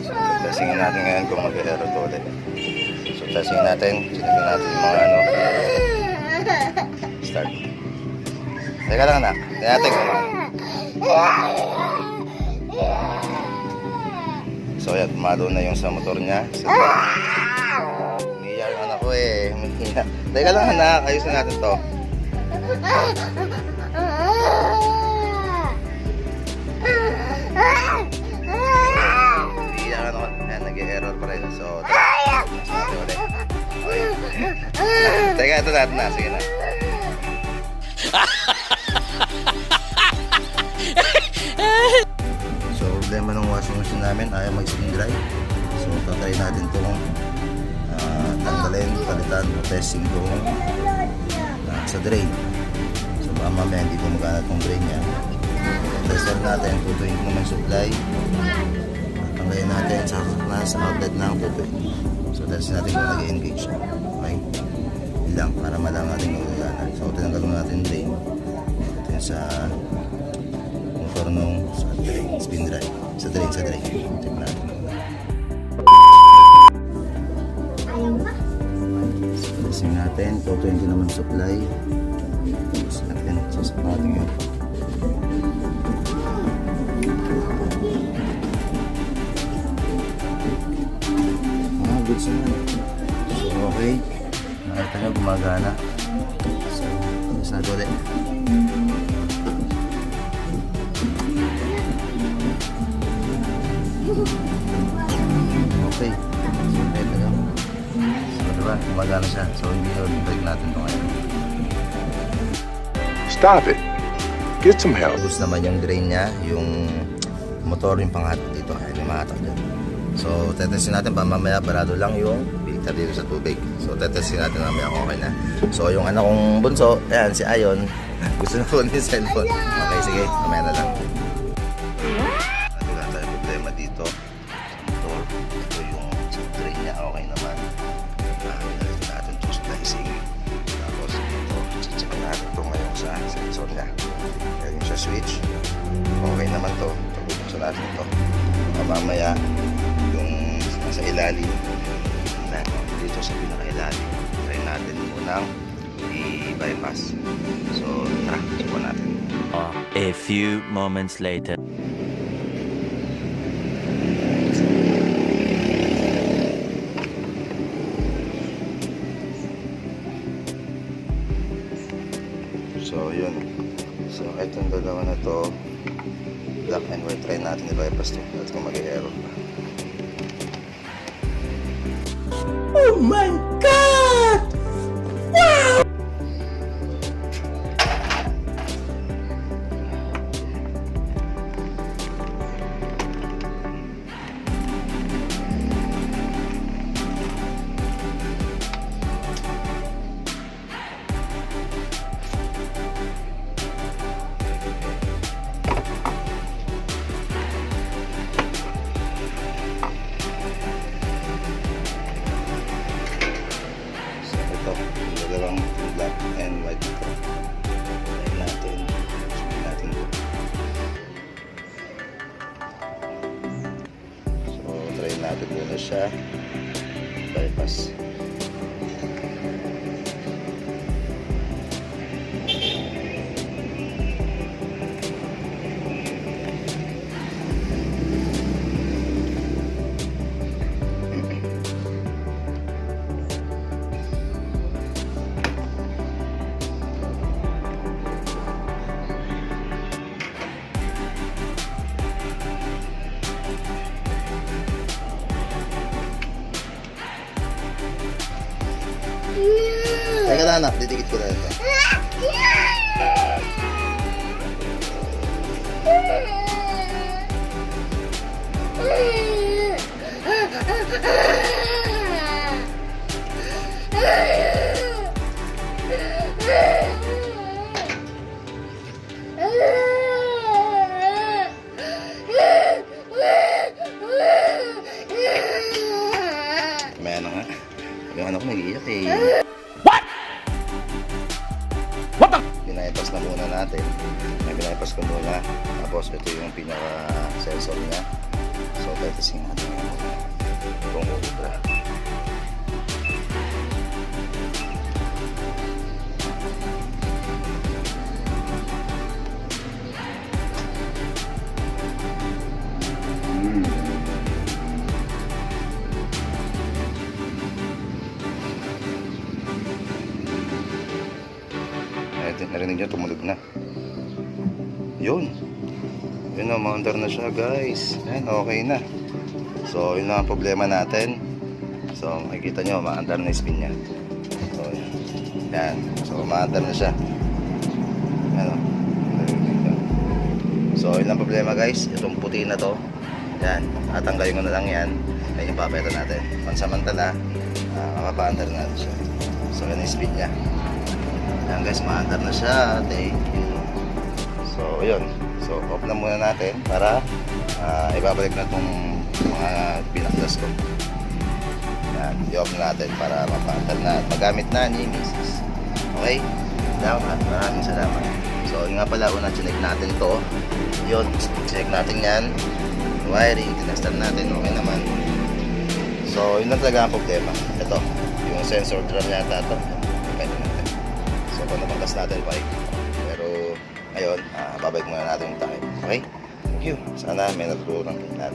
So, testingin natin ngayon kung mag-error to ulit. So, testingin natin. Sinigin natin yung mga ano. Start. Teka lang anak. Tingnan natin kung So, yan. Tumalo na yung sa motor niya. Sa Umiiyak anak ko eh. Umiiyak. Teka lang anak. Ayusin natin to. Teka, ito natin na. Sige na. So, problema ng washing machine namin, ayaw mag-spin dry. So, tatry natin itong uh, tanggalin, palitan, testing itong uh, sa drain. So, baka mamaya hindi gumagana itong drain niya. Tester natin, tutuin ko naman supply. Tanggalin natin sa, sa outlet ng tutuin. So, test natin kung nag-engage. Okay? Lang, para malaman natin kung gumagana. So, tinanggal muna natin drain. Ito yung sa motor nung sa drain, spin drive. Sa drain, sa drain. Tingnan natin. Testing natin. 220 naman supply. Tapos natin. Sasak natin yun. Gumagana. So, tapos natin ulit. Okay. So, ito lang. So, diba? Gumagana siya. So, hindi yun. Break natin ito ngayon. Stop it. Get some help. Tapos naman yung drain niya, yung motor, yung panghatak dito. Ayun yung mahatak dyan. So, tetestin natin pa mamaya barado lang yung filter dito sa tubig. So, tetestin natin mamaya kung okay na. So, yung anak kong bunso, ayan, si Ayon, gusto na po yung cellphone. Okay, sige, mamaya na lang. Wala tayo problema dito. Motor, ito yung sa drain niya, okay naman. Nilagyan natin itong splicing. Tapos ito, check natin ito ngayon sa sensor niya. Ngayon sa switch, okay naman to. Pag-ubuksan natin ito. Mamaya, yung nasa ilalim, na dito sa pinaka-ilalim, try natin munang i-bypass. So, tara, subukan natin. A few moments later. So, yun. So, itong dalawa na to, black and white, try natin i-bypass to. At kung mag-error pa. So, muna siya. Bypass. Teka lang anak, didikit ko na ito. Binaypas na muna natin. May binaypas ko muna. Tapos ito yung pinaka-sensor niya. So, testing natin itong ultra. Narinig nyo, tumunog na. Yun. Yun na, maundar na siya guys. Ayan, okay na. So, yun lang ang problema natin. So, makikita nyo, maandar na spin niya. So, yan. Yan. So, maandar na siya. Ano? So, yun ang problema guys. Itong puti na to. Yan. Tatanggalin ko na lang yan. Yan yung papeta natin. Pansamantala, uh, makapaandar na siya. So, yun yung spin niya. Yan guys, maandar na siya. Thank you. So, yun. So, off na muna natin para ah, ibabalik na itong mga pinaklas ko. Yan, i-off na natin para mapaandar na at magamit na ni Mrs. Okay? Salamat. Maraming salamat. So, yun nga pala, una chinek natin to. Yun, check natin yan. Wiring, tinastan natin. Okay naman. So, yun lang talaga ang problema. Ito, yung sensor drum yata ito. Natin. So, kung nabangkas natin pa Pero, ngayon, ah, babalik muna natin yung time. Okay? Thank you. Sana may natutunan kayo lahat.